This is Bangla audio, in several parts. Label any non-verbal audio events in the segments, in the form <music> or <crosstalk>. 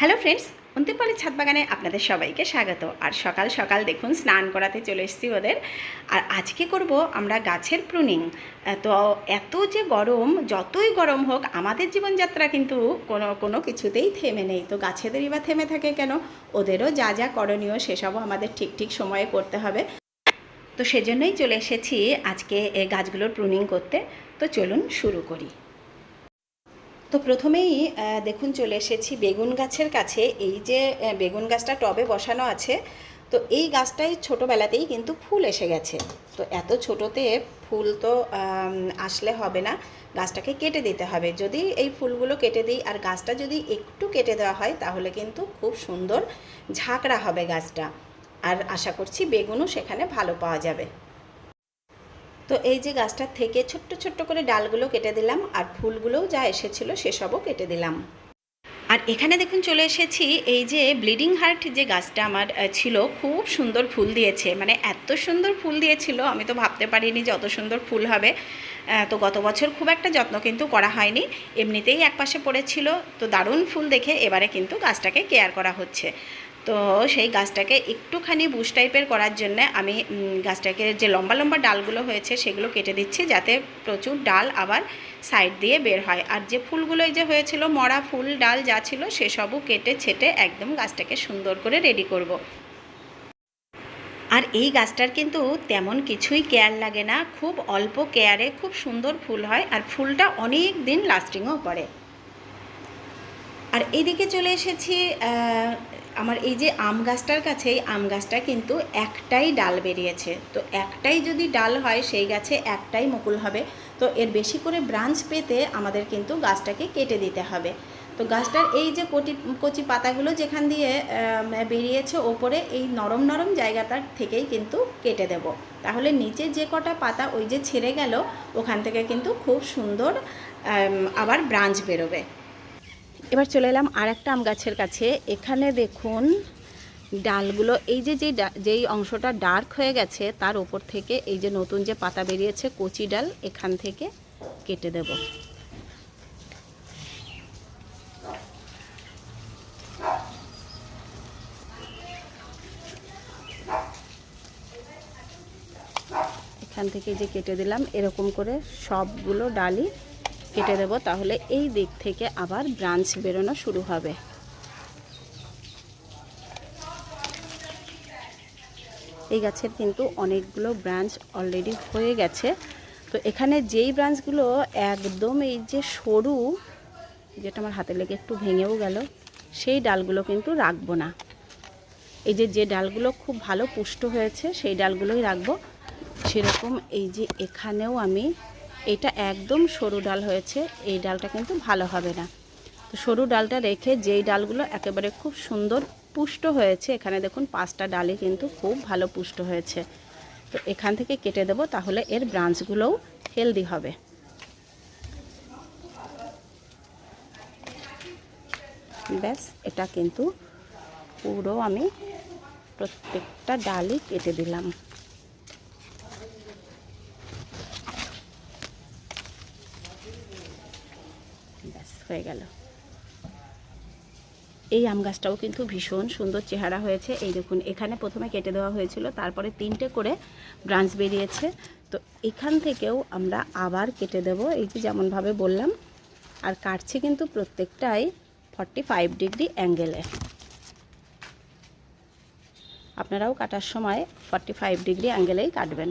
হ্যালো ফ্রেন্ডস, অন্তিমপালি ছাদ বাগানে আপনাদের সবাইকে স্বাগত। আর সকাল সকাল দেখুন, স্নান করাতে চলে এসেছি ওদের। আর আজকে করব আমরা গাছের প্রুনিং তো এত যে গরম, যতই গরম হোক, আমাদের জীবনযাত্রা কিন্তু কোনো কোনো কিছুতেই থেমে নেই। তো গাছেদেরই বা থেমে থাকে কেন? ওদেরও যা যা করণীয়, সেসবও আমাদের ঠিক ঠিক সময়ে করতে হবে। তো সেজন্যই চলে এসেছি আজকে গাছগুলোর প্রুনিং করতে। তো চলুন শুরু করি। তো প্রথমেই দেখুন চলে এসেছি বেগুন গাছের কাছে। এই যে বেগুন গাছটা টবে বসানো আছে, তো এই গাছটাই ছোটোবেলাতেই কিন্তু ফুল এসে গেছে। তো এত ছোটোতে ফুল তো আসলে হবে না। গাছটাকে কেটে দিতে হবে। যদি এই ফুলগুলো কেটে দিই, আর গাছটা যদি একটু কেটে দেওয়া হয়, তাহলে কিন্তু খুব সুন্দর ঝাঁকড়া হবে গাছটা। আর আশা করছি বেগুনও সেখানে ভালো পাওয়া যাবে। তো এই যে গাছটার থেকে ছোট্ট ছোট্ট করে ডালগুলো কেটে দিলাম, আর ফুলগুলোও যা এসেছিল সেসবও কেটে দিলাম। আর এখানে দেখুন চলে এসেছি, এই যে ব্লিডিং হার্ট যে গাছটা আমার ছিল, খুব সুন্দর ফুল দিয়েছে। মানে এত সুন্দর ফুল দিয়েছিল, আমি তো ভাবতে পারিনি যে অত সুন্দর ফুল হবে। তো গত বছর খুব একটা যত্ন কিন্তু করা হয়নি। এমনিতেই একপাশে পড়েছিল, তো দারুণ ফুল দেখে এবারে কিন্তু গাছটাকে কেয়ার করা হচ্ছে। তো সেই গাছটাকে একটুখানি বুশ টাইপের করার জন্য আমি গাছটাকে যে লম্বা লম্বা ডালগুলো হয়েছে সেগুলো কেটে দিচ্ছি যাতে প্রচুর ডাল আবার সাইড দিয়ে বের হয় আর যে ফুলগুলো যে হয়েছিল, মরা ফুল, ডাল যা ছিল সেসবও কেটে ছেটে একদম গাছটাকে সুন্দর করে রেডি করব। আর এই গাছটার কিন্তু তেমন কিছুই কেয়ার লাগে না, খুব অল্প কেয়ারে খুব সুন্দর ফুল হয় আর ফুলটা অনেক দিন লাস্টিংও করে আর এইদিকে চলে এসেছি আমার এই যে আম গাছটার কাছে, এই আম গাছটা কিন্তু একটাই ডাল বেরিয়েছে। তো একটাই যদি ডাল হয়, সেই গাছে একটাই মুকুল হবে। তো এর বেশি করে ব্রাঞ্চ পেতে আমাদের কিন্তু গাছটাকে কেটে দিতে হবে। তো গাছটার এই যে কটি, কচি পাতাগুলো যেখান দিয়ে বেরিয়েছে ওপরে, এই নরম নরম জায়গাটার থেকেই কিন্তু কেটে দেব। তাহলে নিচে যে কটা পাতা ওই যে ছেড়ে গেল, ওখান থেকে কিন্তু খুব সুন্দর আবার ব্রাঞ্চ বেরোবে। এবার চলে এলাম আর একটা আম গাছের কাছে। এখানে দেখুন ডালগুলো, এই যে যেই যেই অংশটা ডার্ক হয়ে গেছে, তার ওপর থেকে এই যে নতুন যে পাতা বেরিয়েছে, কচি ডাল, এখান থেকে কেটে দেব। এখান থেকে যে কেটে দিলাম, এরকম করে সবগুলো ডালই কেটে দেব, তাহলে এই দিক থেকে আবার ব্রাঞ্চ বেরোনো শুরু হবে। এই গাছের কিন্তু অনেকগুলো ব্রাঞ্চ অলরেডি হয়ে গেছে। তো এখানে যেই ব্রাঞ্চগুলো একদম এই যে সরু, যেটা আমার হাতে লেগে একটু ভেঙেও গেল, সেই ডালগুলো কিন্তু রাখব না। এই যে যে ডালগুলো খুব ভালো পুষ্ট হয়েছে, সেই ডালগুলোই রাখব। সেরকম এই যে, এখানেও আমি এটা একদম সরু ডাল হয়েছে, এই ডালটা কিন্তু ভালো হবে না। তো সরু ডালটা রেখে যেই ডালগুলো একেবারে খুব সুন্দর পুষ্ট হয়েছে, এখানে দেখুন পাঁচটা ডালই কিন্তু খুব ভালো পুষ্ট হয়েছে। তো এখান থেকে কেটে দেব, তাহলে এর ব্রাঞ্চগুলোও হেলদি হবে। ব্যাস, এটা কিন্তু পুরো আমি প্রত্যেকটা ডালই কেটে দিলাম ব্যাস হয়ে গেল। এই আম গাছটাও কিন্তু ভীষণ সুন্দর চেহারা হয়েছে। এই দেখুন, এখানে প্রথমে কেটে দেওয়া হয়েছিল, তারপরে তিনটে করে ব্রাঞ্চ বেরিয়েছে। তো এখান থেকেও আমরা আবার কেটে দেব, এই যে যেমনভাবে বললাম। আর কাটছি কিন্তু প্রত্যেকটাই ফর্টি ফাইভ ডিগ্রি অ্যাঙ্গেলে আপনারাও কাটার সময় ফর্টি ফাইভ ডিগ্রি অ্যাঙ্গেলেই কাটবেন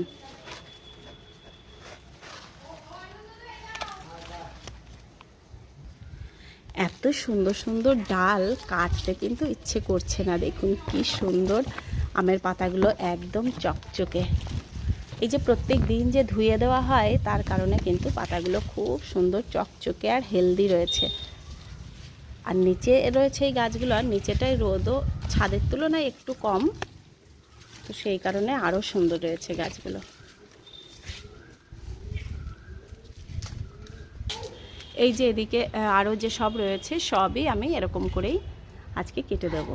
এত সুন্দর সুন্দর ডাল কাটতে কিন্তু ইচ্ছে করছে না। দেখুন কি সুন্দর আমের পাতাগুলো একদম চকচকে। এই যে প্রত্যেক দিন যে ধুয়ে দেওয়া হয়, তার কারণে কিন্তু পাতাগুলো খুব সুন্দর চকচকে আর হেলদি রয়েছে। আর নিচে রয়েছে এই গাছগুলো, আর নিচেটায় রোদও ছাদের তুলনায় একটু কম। তো সেই কারণে আরও সুন্দর রয়েছে গাছগুলো। এই যে এদিকে আরও যে সব রয়েছে, সবই আমি এরকম করেই আজকে কেটে দেব।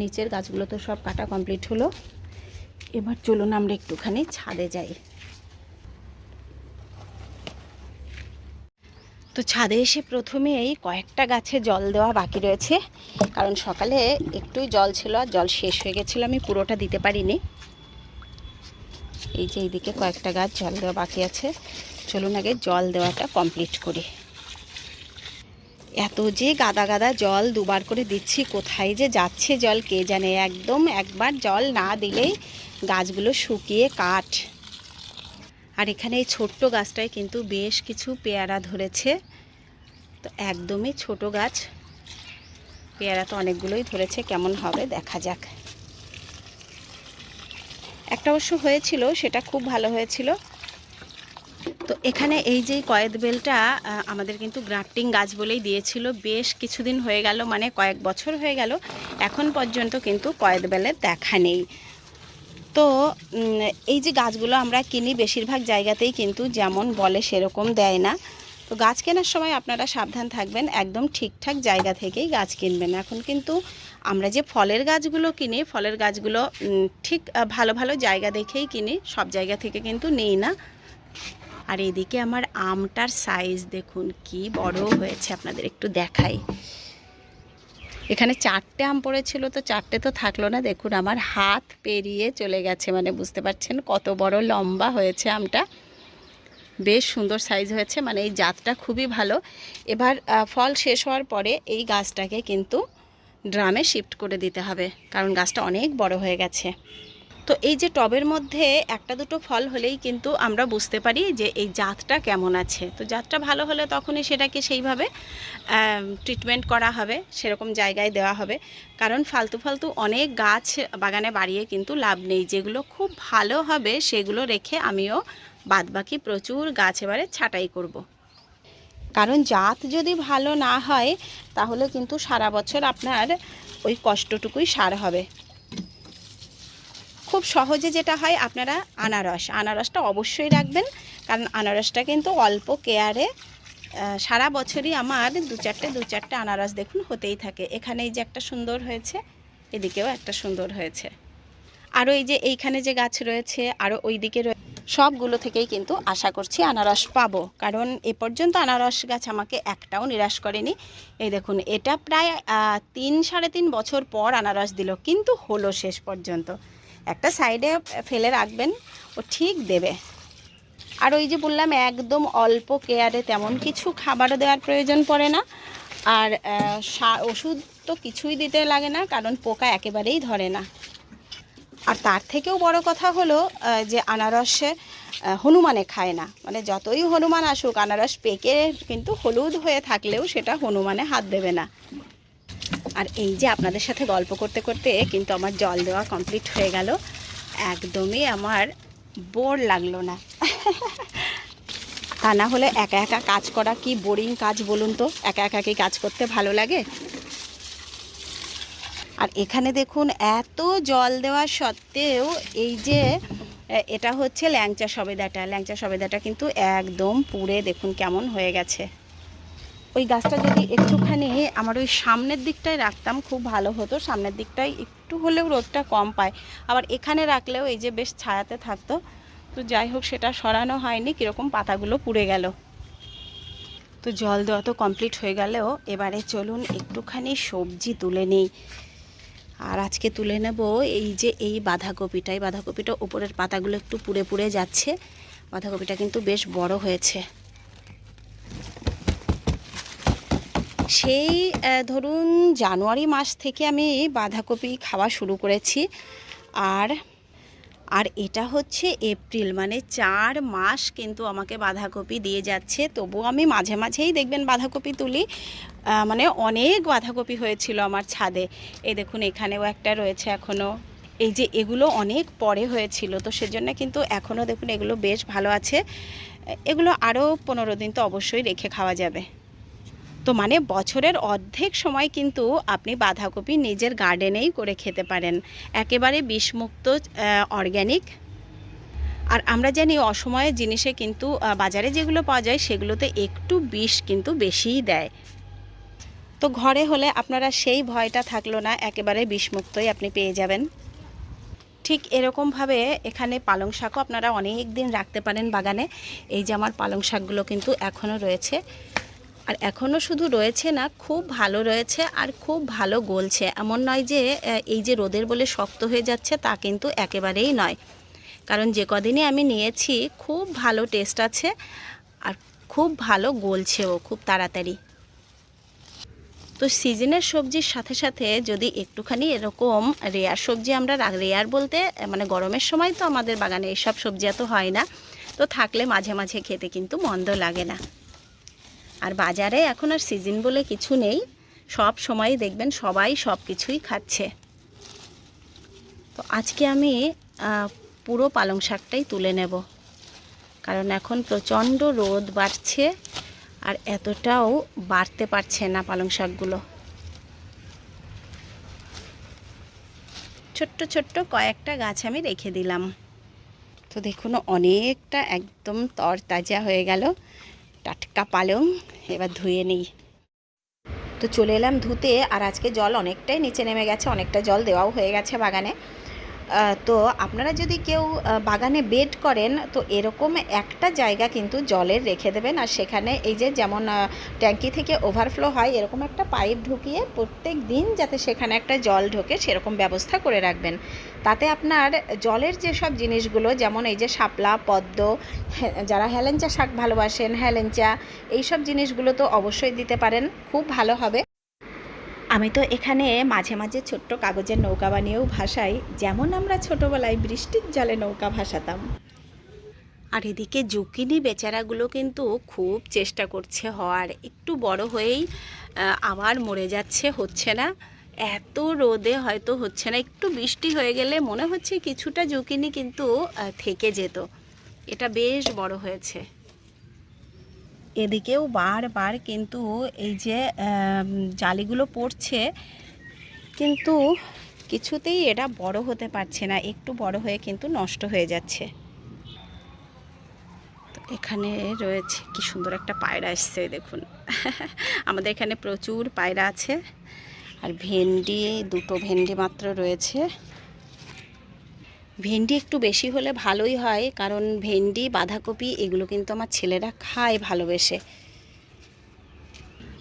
নিচের গাছগুলো তো সব কাটা কমপ্লিট হলো। এবার চলুন আমরা একটুখানি ছাদে যাই। তো ছাদে এসে প্রথমেই কয়েকটা গাছে জল দেওয়া বাকি রয়েছে, কারণ সকালে একটুই জল ছিল আর জল শেষ হয়ে গেছিল, আমি পুরোটা দিতে পারিনি। এই যে এইদিকে কয়েকটা গাছ জল দেওয়া বাকি আছে। চলুন আগে জল দেওয়াটা কমপ্লিট করি। এত যে গাদা গাদা জল দুবার করে দিচ্ছি, কোথায় যে যাচ্ছে জল কে জানে? একদম একবার জল না দিলেই গাছগুলো শুকিয়ে কাঠ। আর এখানে এই ছোট্ট গাছটায় কিন্তু বেশ কিছু পেয়ারা ধরেছে। তো একদমই ছোট গাছ। পেয়ারা তো অনেকগুলোই ধরেছে, কেমন হবে দেখা যাক। একটা অবশ্য হয়েছিল, সেটা খুব ভালো হয়েছিল। তো এখানে এই যে কয়েদ বেলটা আমাদের কিন্তু গ্রাফটিং গাছ বলেই দিয়েছিল। বেশ কিছুদিন হয়ে গেল মানে কয়েক বছর হয়ে গেল, এখন পর্যন্ত কিন্তু কয়েদ বেলের দেখা নেই। তো এই যে গাছগুলো আমরা কিনি, বেশিরভাগ জায়গাতেই কিন্তু যেমন বলে সেরকম দেয় না। তো গাছ কেনার সময় আপনারা সাবধান থাকবেন, একদম ঠিকঠাক জায়গা থেকেই গাছ কিনবেন। এখন কিন্তু আমরা যে ফলের গাছগুলো কিনি, ফলের গাছগুলো ঠিক ভালো ভালো জায়গা দেখেই কিনি, সব জায়গা থেকে কিন্তু নেই না। আর এদিকে আমার আমটার সাইজ দেখুন, কি বড় হয়েছে আপনাদের একটু দেখাই। এখানে চারটে আম পড়েছিল, তো চারটে তো থাকল না। দেখুন, আমার হাত পেরিয়ে চলে গেছে মানে বুঝতে পারছেন কত বড় লম্বা হয়েছে আমটা। বেশ সুন্দর সাইজ হয়েছে মানে এই জাতটা খুবই ভালো। এবার ফল শেষ হওয়ার পরে এই গাছটাকে কিন্তু ড্রামে শিফট করে দিতে হবে, কারণ গাছটা অনেক বড় হয়ে গেছে। তো এই যে টবের মধ্যে একটা দুটো ফল হলেই কিন্তু আমরা বুঝতে পারি যে এই জাতটা কেমন আছে। তো জাতটা ভালো হলে তখনই সেটাকে সেইভাবে ট্রিটমেন্ট করা হবে, সেরকম জায়গায় দেওয়া হবে। কারণ ফালতু ফালতু অনেক গাছ বাগানে বাড়িয়ে কিন্তু লাভ নেই। যেগুলো খুব ভালো হবে সেগুলো রেখে আমিও বাদবাকি প্রচুর গাছ এবারে ছাঁটাই করব। কারণ জাত যদি ভালো না হয়, তাহলে কিন্তু সারা বছর আপনার ওই কষ্টটুকুই সার হবে। খুব সহজে যেটা হয়, আপনারা আনারস, আনারসটা অবশ্যই রাখবেন। কারণ আনারসটা কিন্তু অল্প কেয়ারে সারা বছরই আমার দু চারটে দু চারটে আনারস দেখুন হতেই থাকে। এখানে এই যে একটা সুন্দর হয়েছে, এদিকেও একটা সুন্দর হয়েছে। আরও এই যে এইখানে যে গাছ রয়েছে, আরও ওই দিকে রয়ে- সবগুলো থেকেই কিন্তু আশা করছি আনারস পাবো। কারণ এ পর্যন্ত আনারস গাছ আমাকে একটাও নিরাশ করেনি। এই দেখুন, এটা প্রায় তিন, সাড়ে তিন বছর পর আনারস দিল, কিন্তু হলো শেষ পর্যন্ত। একটা সাইডে ফেলে রাখবেন, ও ঠিক দেবে। আর ওই যে বললাম, একদম অল্প কেয়ারে তেমন কিছু খাবারও দেওয়ার প্রয়োজন পড়ে না। আর ওষুধ তো কিছুই দিতে লাগে না, কারণ পোকা একেবারেই ধরে না। আর তার থেকেও বড় কথা হলো যে আনারসে হনুমানে খায় না। মানে যতই হনুমান আসুক, আনারস পেকে কিন্তু হলুদ হয়ে থাকলেও সেটা হনুমানে হাত দেবে না। আর এই যে আপনাদের সাথে গল্প করতে করতে কিন্তু আমার জল দেওয়া কমপ্লিট হয়ে গেল। একদমই আমার বোর লাগল না। তা না হলে একা একা কাজ করা কি বোরিং কাজ বলুন তো? একা একা কি কাজ করতে ভালো লাগে? আর এখানে দেখুন, এত জল দেওয়া সত্ত্বেও এই যে এটা হচ্ছে ল্যাংচা সবেদাটা। ল্যাংচা সবেদাটা কিন্তু একদম পুড়ে দেখুন কেমন হয়ে গেছে। ওই গাছটা যদি একটুখানি আমার ওই সামনের দিকটায় রাখতাম, খুব ভালো হতো। সামনের দিকটায় একটু হলেও রোদটা কম পায়। আবার এখানে রাখলেও এই যে বেশ ছায়াতে থাকতো। তো যাই হোক, সেটা সরানো হয়নি, কীরকম পাতাগুলো পুড়ে গেল। তো জল দেওয়া তো কমপ্লিট হয়ে গেলেও, এবারে চলুন একটুখানি সবজি তুলে নিই। আর আজকে তুলে নেব এই যে এই বাঁধাকপিটা এই বাঁধাকপিটা উপরের পাতাগুলো একটু পুড়ে পুড়ে যাচ্ছে। বাঁধাকপিটা কিন্তু বেশ বড় হয়েছে। সেই ধরুন, জানুয়ারি মাস থেকে আমি বাঁধাকপি খাওয়া শুরু করেছি। আর আর এটা হচ্ছে এপ্রিল মানে চার মাস কিন্তু আমাকে বাঁধাকপি দিয়ে যাচ্ছে। তবু আমি মাঝে মাঝেই দেখবেন বাঁধাকপি তুলি। মানে অনেক বাঁধাকপি হয়েছিল আমার ছাদে। এই দেখুন, এখানেও একটা রয়েছে এখনও এই যে এগুলো অনেক পরে হয়েছিল, তো সেজন্য কিন্তু এখনও দেখুন এগুলো বেশ ভালো আছে। এগুলো আরও পনেরো দিন তো অবশ্যই রেখে খাওয়া যাবে। তো মানে বছরের অর্ধেক সময় কিন্তু আপনি বাঁধাকপি নিজের গার্ডেনেই করে খেতে পারেন। একেবারে বিষমুক্ত অর্গ্যানিক আর আমরা জানি অসময়ে জিনিসে কিন্তু বাজারে যেগুলো পাওয়া যায় সেগুলোতে একটু বিষ কিন্তু বেশিই দেয়। তো ঘরে হলে আপনারা সেই ভয়টা থাকল না, একেবারে বিষমুক্তই আপনি পেয়ে যাবেন। ঠিক এরকমভাবে এখানে পালং শাকও আপনারা অনেক দিন রাখতে পারেন বাগানে। এই যে আমার পালং শাকগুলো কিন্তু এখনও রয়েছে। আর এখনও শুধু রয়েছে না, খুব ভালো রয়েছে আর খুব ভালো গলছে। এমন নয় যে এই যে রোদের বলে শক্ত হয়ে যাচ্ছে তা কিন্তু একেবারেই নয়। কারণ যে কদিনই আমি নিয়েছি, খুব ভালো টেস্ট আছে আর খুব ভালো গলছেও খুব তাড়াতাড়ি। তো সিজনের সবজির সাথে সাথে যদি একটুখানি এরকম রেয়ার সবজি আমরা রেয়ার বলতে মানে গরমের সময় তো আমাদের বাগানে এইসব সবজি এত হয় না। তো থাকলে মাঝে মাঝে খেতে কিন্তু মন্দ লাগে না। আর বাজারে এখন আর সিজন বলে কিছু নেই। সব সময় দেখবেন সবাই সব কিছুই খাচ্ছে। তো আজকে আমি পুরো পালং শাকটাই তুলে নেব। কারণ এখন প্রচণ্ড রোদ বাড়ছে আর এতটাও বাড়তে পারছে না পালং শাকগুলো। ছোট্ট ছোট্ট কয়েকটা গাছ আমি রেখে দিলাম। তো দেখুন, অনেকটা একদম তরতাজা হয়ে গেল। টাটকা পালং, এবার ধুয়ে নিই। তো চলে এলাম ধুতে, আর আজকে জল অনেকটাই নিচে নেমে গেছে, অনেকটা জল দেওয়াও হয়ে গেছে বাগানে। তো আপনারা যদি কেউ বাগানে বেড করেন, তো এরকম একটা জায়গা কিন্তু জলের রেখে দেবেন। আর সেখানে এই যে যেমন ট্যাঙ্কি থেকে ওভারফ্লো হয়, এরকম একটা পাইপ ঢুকিয়ে প্রত্যেক দিন যাতে সেখানে একটা জল ঢোকে, সেরকম ব্যবস্থা করে রাখবেন। তাতে আপনার জলের যেসব জিনিসগুলো, যেমন এই যে শাপলা, পদ্ম যারা হেলেঞ্চা শাক ভালোবাসেন, হেলেঞ্চা, এইসব জিনিসগুলো তো অবশ্যই দিতে পারেন। খুব ভালো হবে। আমি তো এখানে মাঝে মাঝে ছোট্ট কাগজের নৌকা বানিয়েও ভাসাই, যেমন আমরা ছোটোবেলায় বৃষ্টির জলে নৌকা ভাসাতাম। আর এদিকে জুকিনি বেচারাগুলো কিন্তু খুব চেষ্টা করছে হওয়ার। একটু বড় হয়েই আবার মরে যাচ্ছে, হচ্ছে না। এত রোদে হয়তো হচ্ছে না। একটু বৃষ্টি হয়ে গেলে মনে হচ্ছে কিছুটা জুকিনি কিন্তু থেকে যেত। এটা বেশ বড় হয়েছে। এদিকেও বারবার কিন্তু এই যে জালিগুলো পড়ছে, কিন্তু কিছুতেই এটা বড় হতে পারছে না, একটু বড় হয়ে কিন্তু নষ্ট হয়ে যাচ্ছে। এখানে রয়েছে, কি সুন্দর একটা পায়রা এসছে, দেখুন। <laughs> আমাদের এখানে প্রচুর পায়রা আছে, আর ভেন্ডি, দুটো ভেন্ডি মাত্র রয়েছে। ভেন্ডি একটু বেশি হলে ভালোই হয়, কারণ ভেন্ডি, বাঁধাকপি এগুলো কিন্তু আমার ছেলেরা খায় ভালোবেসে।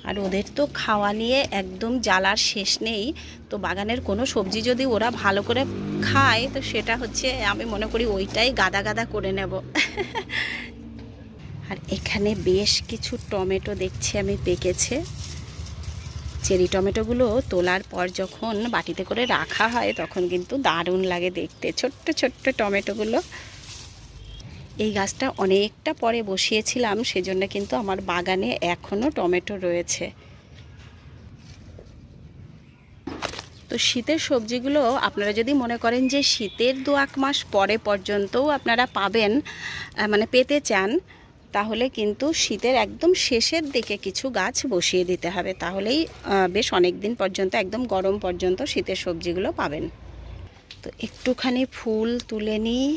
আর ওদের তো খাওয়া নিয়ে একদম জ্বালার শেষ নেই, তো বাগানের কোনো সবজি যদি ওরা ভালো করে খায়, তো সেটা হচ্ছে আমি মনে করি ওইটাই গাদা গাদা করে নেব। আর এখানে বেশ কিছু টমেটো দেখছি আমি পেকেছে। চেরি টমেটোগুলো তোলার পর যখন বাটিতে করে রাখা হয়, তখন কিন্তু দারুণ লাগে দেখতে। ছোট্ট ছোট্ট টমেটোগুলো। এই গাছটা অনেকটা পরে বসিয়েছিলাম, সেজন্য কিন্তু আমার বাগানে এখনও টমেটো রয়েছে। তো শীতের সবজিগুলো আপনারা যদি মনে করেন যে শীতের দু এক মাস পরে পর্যন্তও আপনারা পাবেন মানে পেতে চান তাহলে কিন্তু শীতের একদম শেষের দিকে কিছু গাছ বসিয়ে দিতে হবে। তাহলেই বেশ অনেক দিন পর্যন্ত, একদম গরম পর্যন্ত শীতের সবজিগুলো পাবেন। তো একটুখানি ফুল তুলে নিই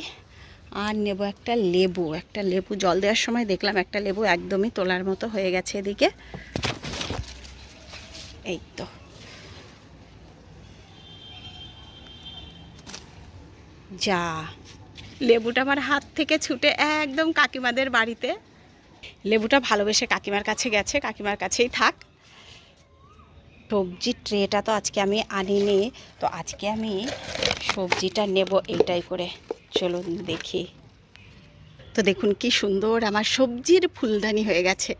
আর নেব একটা লেবু। একটা লেবু, জল দেওয়ার সময় দেখলাম একটা লেবু একদমই তোলার মতো হয়ে গেছে এদিকে। এই তো। যা লেবুটা আমার হাত থেকে ছুটে একদম কাকিমাদের বাড়িতে। লেবুটা ভালোবেসে কাকিমার কাছে গেছে, কাকিমার কাছেই থাক। সবজির ট্রেটা তো আজকে আমি আনিনি, তো আজকে আমি সবজিটা নেব এইটাই করে। চলুন দেখি। তো দেখুন কি সুন্দর আমার সবজির ফুলদানি হয়ে গেছে।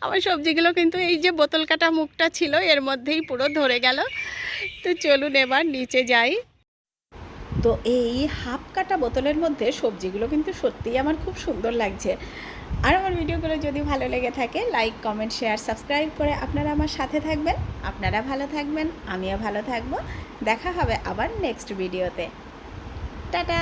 আমার সবজিগুলো কিন্তু এই যে বোতল কাটা মুখটা ছিল, এর মধ্যেই পুরো ধরে গেল। তো চলুন এবার নিচে যাই। তো এই হাফ কাটা বোতলের মধ্যে সবজিগুলো কিন্তু সত্যিই আমার খুব সুন্দর লাগছে। আর আমার ভিডিওগুলো যদি ভালো লেগে থাকে লাইক কমেন্ট শেয়ার সাবস্ক্রাইব করে আপনারা আমার সাথে থাকবেন। আপনারা ভালো থাকবেন, আমিও ভালো থাকব। দেখা হবে আবার নেক্সট ভিডিওতে টাটা!